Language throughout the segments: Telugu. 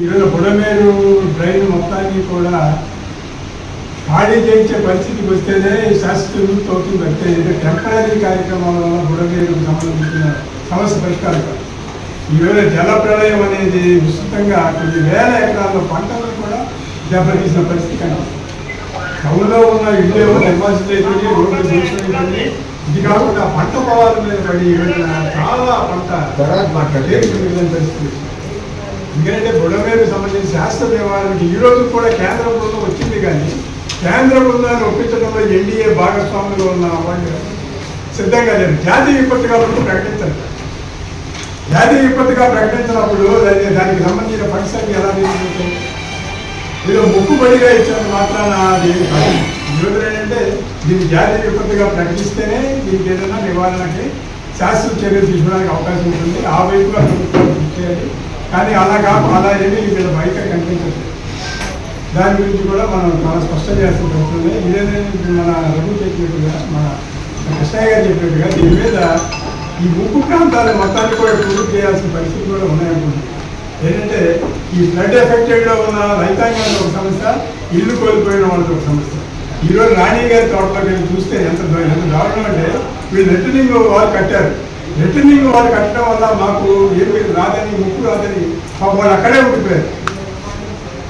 ఈరోజు బుడమేరు డ్రైన్ మొత్తాన్ని కూడా ఖాళీ చేయించే పరిస్థితికి వస్తేనే శాస్త్రులు తోటి పెడితే ఇది టెంపరీ కార్యక్రమాల వల్ల బుడమేరుకు సంబంధించిన సమస్య పరిష్కారం కాదు. ఈరోజు జల ప్రళయం అనేది విస్తృతంగా కొన్ని వేల ఎకరాల పంటలను కూడా దెబ్బతీసిన పరిస్థితి కనిపిస్తుంది. టౌన్లో ఉన్న ఇల్లు నిర్వాసిత అయిపోయి రోడ్లు ఇది కాకుండా పంట పొలాల మీద పడి ఈరోజు చాలా పంట తేలిపోయిన పరిస్థితి. ఎందుకంటే బుడమేరు సంబంధించిన శాస్త్ర వ్యవహారానికి ఈ రోజు కూడా కేంద్ర బృందం వచ్చింది కానీ కేంద్ర బృందాన్ని ఒప్పించడంలో ఎన్డీఏ భాగస్వాములు ఉన్న వాళ్ళు సిద్ధంగా లేదు జాతీయ విపత్తుగా ముందు ప్రకటించారు. జాతీయ విపత్తుగా ప్రకటించినప్పుడు దాని- దానికి సంబంధించిన ఫండ్స్ అన్ని ఎలా తీసుకుంటాయి? ఏదో ముక్కుబడిగా ఇచ్చిన మాత్రాన అది కాదు. ఏంటంటే దీన్ని జాతీయ విపత్తుగా ప్రకటిస్తేనే దీనికి ఏదైనా నివారణకి శాస్త్ర చర్యలు తీసుకోవడానికి అవకాశం ఉంటుంది. ఆ వైపుగా ప్రభుత్వం చేయాలి. కానీ అలా కాదు అలా ఏమీ ఇక్కడ బయట కనిపించదు. దాని గురించి కూడా మనం చాలా స్పష్టం చేయాల్సిన వస్తుంది ఇదేంటంటే మన రఘు చెప్పినట్టుగా మన కృష్ణయ్య గారు చెప్పినట్టుగా దీని మీద ఈ ముప్పు ప్రాంతాలు మొత్తాన్ని కూడా పూర్తి చేయాల్సిన పరిస్థితి కూడా ఉన్నాయనుకుంటున్నాను. ఏంటంటే ఈ ఫ్లడ్ ఎఫెక్టెడ్లో ఉన్న రైతాంగంలో ఒక సమస్య ఇల్లు కోల్పోయిన వాళ్ళకి ఒక సమస్య. ఈరోజు రాణి గారి తోటలోకి మీరు చూస్తే ఎంత ఎంత దారుణం అంటే వీళ్ళు రిటర్నింగ్ వాళ్ళు కట్టారు. రిటర్నింగ్ వాళ్ళు కట్టడం వల్ల మాకు ఏమి రాదని ముప్పు రాదని పాపం వాళ్ళు అక్కడే ఉండిపోయారు.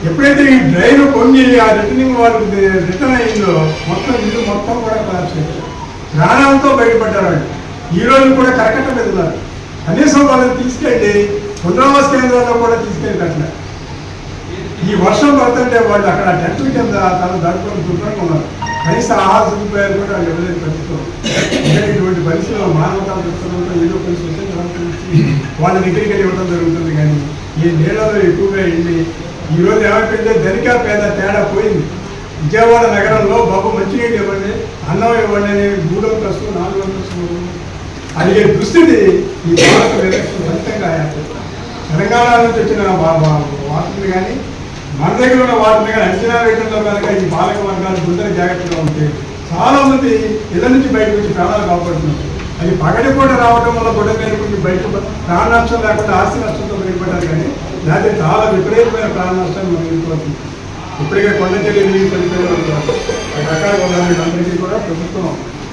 ఎప్పుడైతే ఈ డ్రైన్ పొంగి ఆ రిటర్నింగ్ వాళ్ళు రిటర్న్ అయిందో మొత్తం ఇల్లు మొత్తం కూడా క్లాస్ అయ్యారు ప్రాణాలతో బయటపడ్డారు వాళ్ళు. ఈ రోజు కూడా కరకట్ట మీద కనీసం వాళ్ళని తీసుకెళ్ళి పునరావాస కేంద్రాల్లో కూడా తీసుకెళ్ళి కట్టలేదు ఈ వర్షం పడుతుంటే వాళ్ళు అక్కడ టెంట్ కింద తన దాటుకొని శుభ్రంగా ఉన్నారు. కనీస ఆహార సదుపాయాలు కూడా వాళ్ళు ఇవ్వలేని ఇటువంటి పరిస్థితుల్లో మానవతా దృక్పథంతో ఏదో కొన్ని వస్తే వాళ్ళ దగ్గరికి వెళ్ళి ఇవ్వడం జరుగుతుంది కానీ ఈ నీళ్ళలో ఎక్కువగా వెళ్ళి ఈరోజు ఏమైపోయిందో ధనిక పేద తేడా పోయింది. విజయవాడ నగరంలో బాబు మంచినీళ్ళు ఇవ్వండి అన్నం ఇవ్వండి అని మూడో కష్టం నాలుగో కష్టం అడిగే దుస్థితి? ఈ భారత ఎలక్షన్ ఫలితంగా తెలంగాణ నుంచి వచ్చిన వార్తలు కానీ మన దగ్గర ఉన్న వాటిని కానీ అంచనా వేయడంలో కనుక ఈ బాలక వర్గాలు గుండెలు జాగ్రత్తగా ఉంటే చాలామంది ఇళ్ళ నుంచి బయటకు వచ్చి ప్రాణాలు కాపాడుతున్నారు. అది పగటి పూట రావడం వల్ల గొడవ మేలుకుంటే బయట ప్రాణ నష్టం లేకుండా ఆస్తి నష్టంతో బయటపడ్డారు కానీ లేకపోతే చాలా విపరీతమైన ప్రాణ నష్టాన్ని మనం ఇప్పటికే కొండ చెల్లి నీళ్ళు పడిపోయిన రకరకాల అందరికీ కూడా ప్రభుత్వం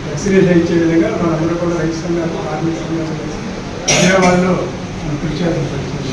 వ్యాక్సినేషన్ ఇచ్చే విధంగా మనందరూ కూడా రైతు సంఘాలు కార్మిక సంఘాలు కలిసి వాళ్ళు కృషి చేస్తున్నారు